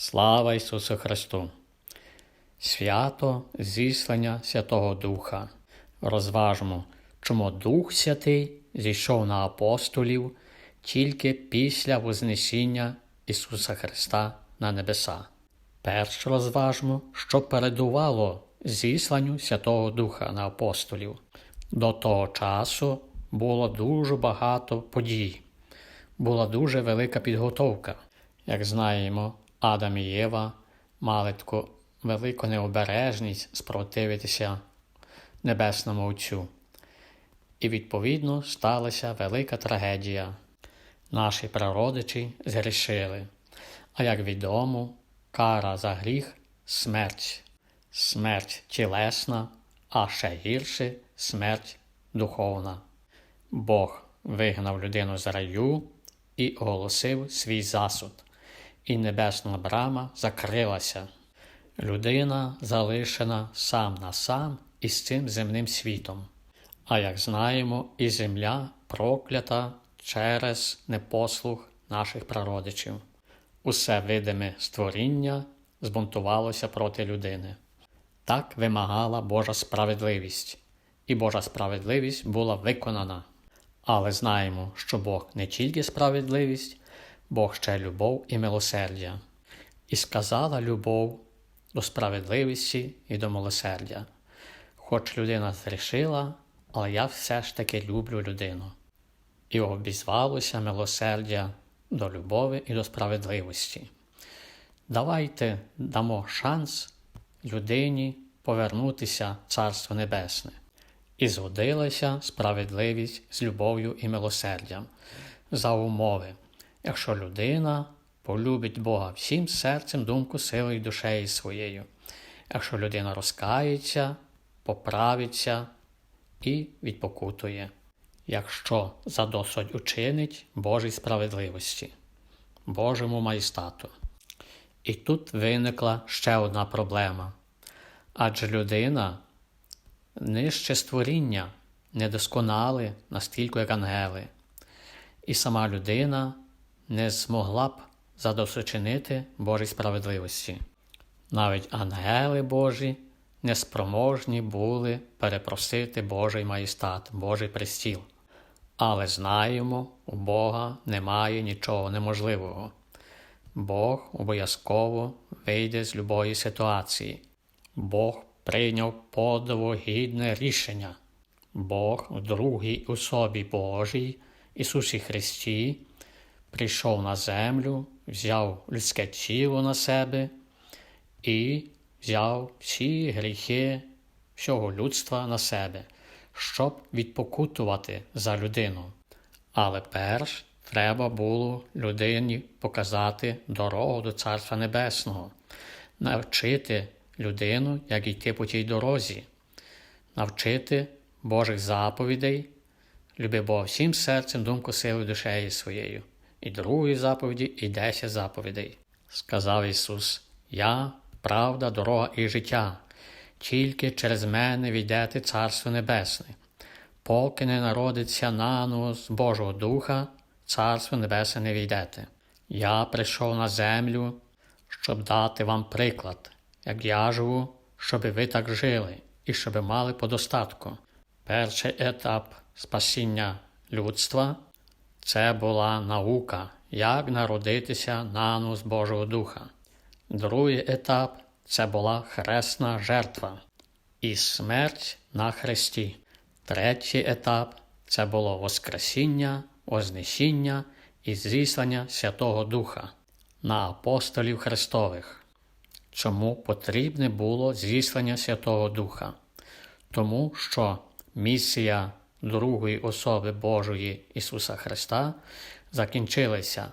Слава Ісусу Христу! Свято зіслання Святого Духа. Розважмо, чому Дух Святий зійшов на апостолів тільки після Вознесіння Ісуса Христа на небеса. Перш розважмо, що передувало зісланню Святого Духа на апостолів. До того часу було дуже багато подій, була дуже велика підготовка. Як знаємо, Адам і Єва мали таку велику необережність спротивитися Небесному Отцю. І, відповідно, сталася велика трагедія. Наші прародичі згрішили. А як відомо, кара за гріх смерть, смерть тілесна, а ще гірше смерть духовна. Бог вигнав людину з раю і оголосив свій засуд, і небесна брама закрилася. Людина залишена сам на сам із цим земним світом. А як знаємо, і земля проклята через непослух наших прародичів. Усе видиме створіння збунтувалося проти людини. Так вимагала Божа справедливість, і Божа справедливість була виконана. Але знаємо, що Бог не тільки справедливість, Бог ще любов і милосердя. І сказала любов до справедливості і до милосердя. Хоч людина зрішила, але я все ж таки люблю людину. І обізвалося милосердя до любові і до справедливості. Давайте дамо шанс людині повернутися в Царство Небесне. І згодилася справедливість з любов'ю і милосердям за умови, якщо людина полюбить Бога всім серцем, думку, силою, і душею своєю, якщо людина розкається, поправиться і відпокутує, якщо задосить учинить Божій справедливості, Божому майстату. І тут виникла ще одна проблема. Адже людина нижче створіння, недосконали настільки як ангели, і сама людина не змогла б задосочинити Божій справедливості. Навіть ангели Божі неспроможні були перепросити Божий майстат, Божий престіл. Але знаємо, у Бога немає нічого неможливого. Бог обов'язково вийде з любої ситуації. Бог прийняв подвогідне рішення. Бог у другій особі Божій, Ісусі Христі, прийшов на землю, взяв людське тіло на себе і взяв всі гріхи всього людства на себе, щоб відпокутувати за людину. Але перш треба було людині показати дорогу до Царства Небесного, навчити людину, як йти по тій дорозі, навчити Божих заповідей, люби Бога всім серцем, думку, силою, душею своєю. І другої заповіді, і десять заповідей. Сказав Ісус: Я, правда, дорога і життя, тільки через мене війдете Царство Небесне, поки не народиться наново з Божого Духа, Царство Небесне не війдете. Я прийшов на землю, щоб дати вам приклад, як я живу, щоб ви так жили і щоб мали подостатку. Перший етап спасіння людства це була наука, як народитися наново з Божого Духа. Другий етап це була хресна жертва і смерть на хресті. Третій етап це було Воскресіння, Вознесіння і зіслання Святого Духа на апостолів Христових. Чому потрібне було зіслання Святого Духа? Тому що місія другої особи Божої Ісуса Христа закінчилася.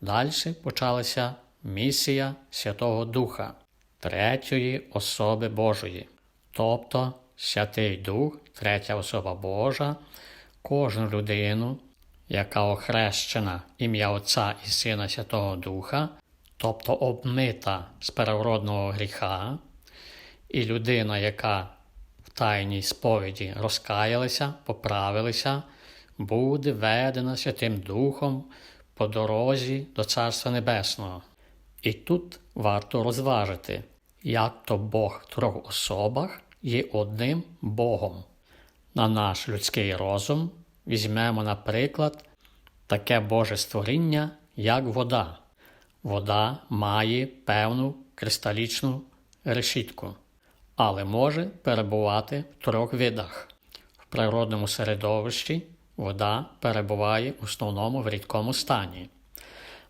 Далі почалася місія Святого Духа, третьої особи Божої, тобто Святий Дух, третя особа Божа, кожну людину, яка охрещена ім'я Отця і Сина Святого Духа, тобто обмита з первородного гріха, і людина, яка в тайній сповіді розкаялася, поправилася, буде ведена Святим Духом по дорозі до Царства Небесного. І тут варто розважити, як то Бог в трьох особах є одним Богом. На наш людський розум візьмемо, наприклад, таке Боже створіння, як вода. Вода має певну кристалічну решітку, але може перебувати в трьох видах. В природному середовищі вода перебуває в основному в рідкому стані.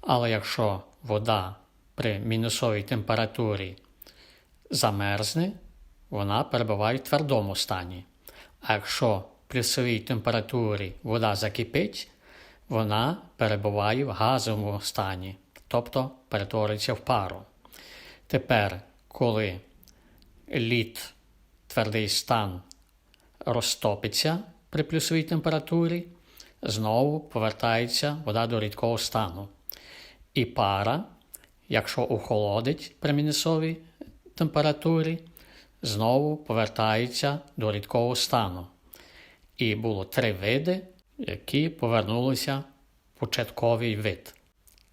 Але якщо вода при мінусовій температурі замерзне, вона перебуває в твердому стані. А якщо в плюсовій температурі вода закипить, вона перебуває в газовому стані, тобто перетворюється в пару. Тепер, коли лід, твердий стан розтопиться при плюсовій температурі, знову повертається вода до рідкого стану. І пара, якщо охолодить при мінусовій температурі, знову повертається до рідкого стану. І було три види, які повернулися в початковий вид.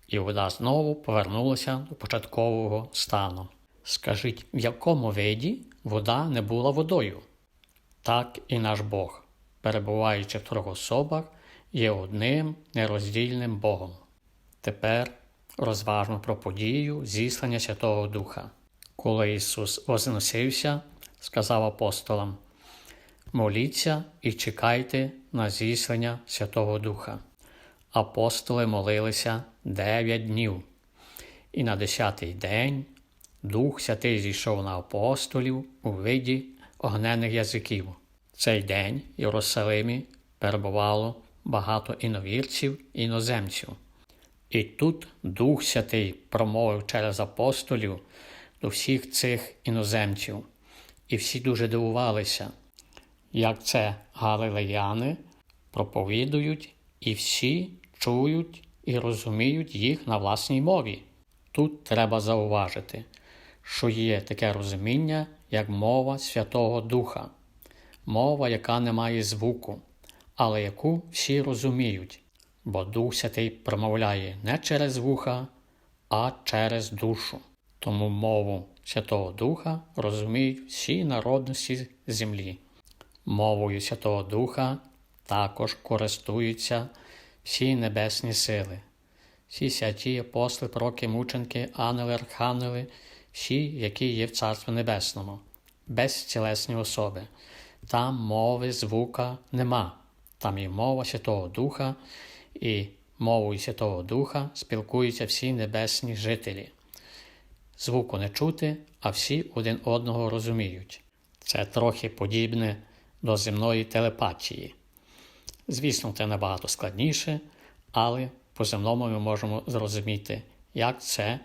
І вода знову повернулася до початкового стану. Скажіть, в якому виді вода не була водою? Так і наш Бог, перебуваючи в трьох особах, є одним нероздільним Богом. Тепер розважмо про подію зіслання Святого Духа. Коли Ісус возносився, сказав апостолам: Моліться і чекайте на зіслання Святого Духа. Апостоли молилися дев'ять днів, і на десятий день Дух Святий зійшов на апостолів у виді огнених язиків. Цей день в Єрусалимі перебувало багато іновірців і іноземців. І тут Дух Святий промовив через апостолів до всіх цих іноземців, і всі дуже дивувалися, як це галилеяни проповідують, і всі чують і розуміють їх на власній мові. Тут треба зауважити, що є таке розуміння, як мова Святого Духа, мова, яка не має звуку, але яку всі розуміють, бо Дух Святий промовляє не через вуха, а через душу. Тому мову Святого Духа розуміють всі народності землі. Мовою Святого Духа також користуються всі небесні сили, всі святі апостоли, пророки, мученки, ангели, архангели, всі, які є в Царстві Небесному, безцілесні особи. Там мови звука нема, там є мова Святого Духа, і мовою Святого Духа спілкуються всі небесні жителі. Звуку не чути, а всі один одного розуміють. Це трохи подібне до земної телепатії. Звісно, це набагато складніше, але по земному ми можемо зрозуміти, як це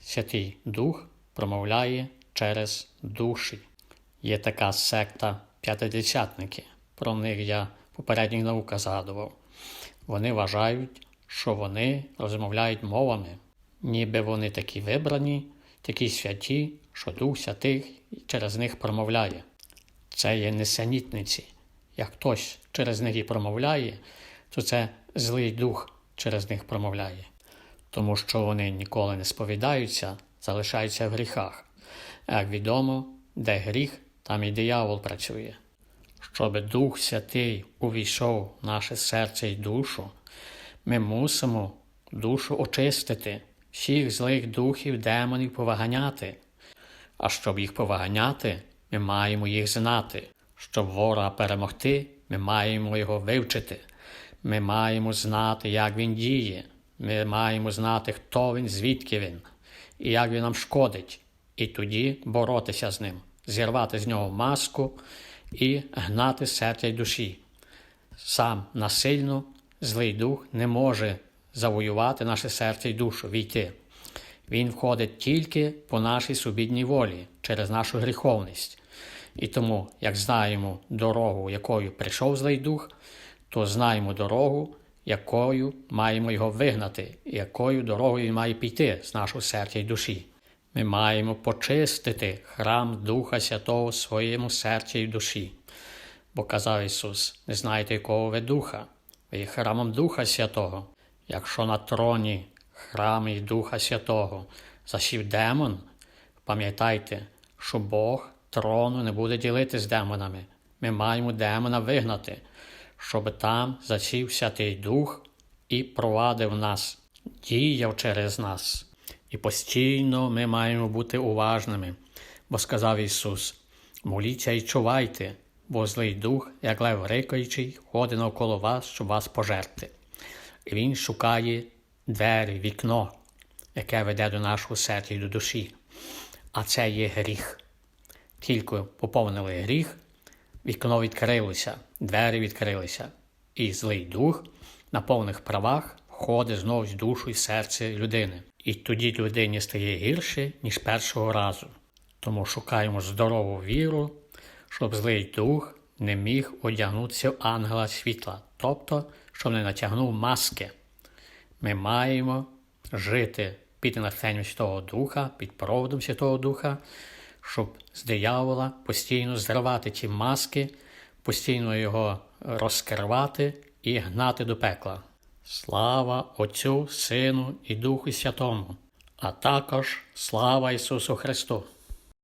Святий Дух промовляє через душі. Є така секта п'ятидесятники, про них я попередніх науках згадував. Вони вважають, що вони розмовляють мовами, ніби вони такі вибрані, такі святі, що Дух Святий через них промовляє. Це є несенітниці. Як хтось через них і промовляє, то це злий дух через них промовляє, тому що вони ніколи не сповідаються, залишаються в гріхах. Як відомо, де гріх, там і диявол працює. Щоб Дух Святий увійшов в наше серце і душу, ми мусимо душу очистити, всіх злих духів, демонів поваганяти. А щоб їх поваганяти, ми маємо їх знати. Щоб ворога перемогти, ми маємо його вивчити. Ми маємо знати, як він діє. Ми маємо знати, хто він, звідки він, і як він нам шкодить, і тоді боротися з ним, зірвати з нього маску і гнати серця й душі. Сам насильно злий дух не може завоювати наше серце й душу, війти. Він входить тільки по нашій субідній волі через нашу гріховність. І тому, як знаємо дорогу, якою прийшов злий дух, то знаємо дорогу, якою маємо його вигнати, і якою дорогою має піти з нашого серця й душі. Ми маємо почистити храм Духа Святого в своєму серці й душі. Бо казав Ісус: не знаєте, якого ви духа, ви є храмом Духа Святого. Якщо на троні храм і Духа Святого, засів демон, пам'ятайте, що Бог трону не буде ділити з демонами. Ми маємо демона вигнати, щоб там засів Святий Дух і провадив нас, діяв через нас. І постійно ми маємо бути уважними, бо сказав Ісус: моліться і чувайте, бо злий дух, як лев рикаючий, ходить навколо вас, щоб вас пожерти. І Він шукає двері, вікно, яке веде до нашого серця і до душі. А це є гріх. Тільки поповнили гріх, вікно відкрилося, двері відкрилися, і злий дух на повних правах входить знову в душу і серце людини. І тоді людині стає гірше, ніж першого разу. Тому шукаємо здорову віру, щоб злий дух не міг одягнутися в ангела світла, тобто, щоб не натягнув маски. Ми маємо жити під натхненням Святого Духа, під проводом Святого Духа, щоб з диявола постійно зривати ті маски, постійно його розкривати і гнати до пекла. Слава Отцю, Сину і Духу Святому, а також слава Ісусу Христу!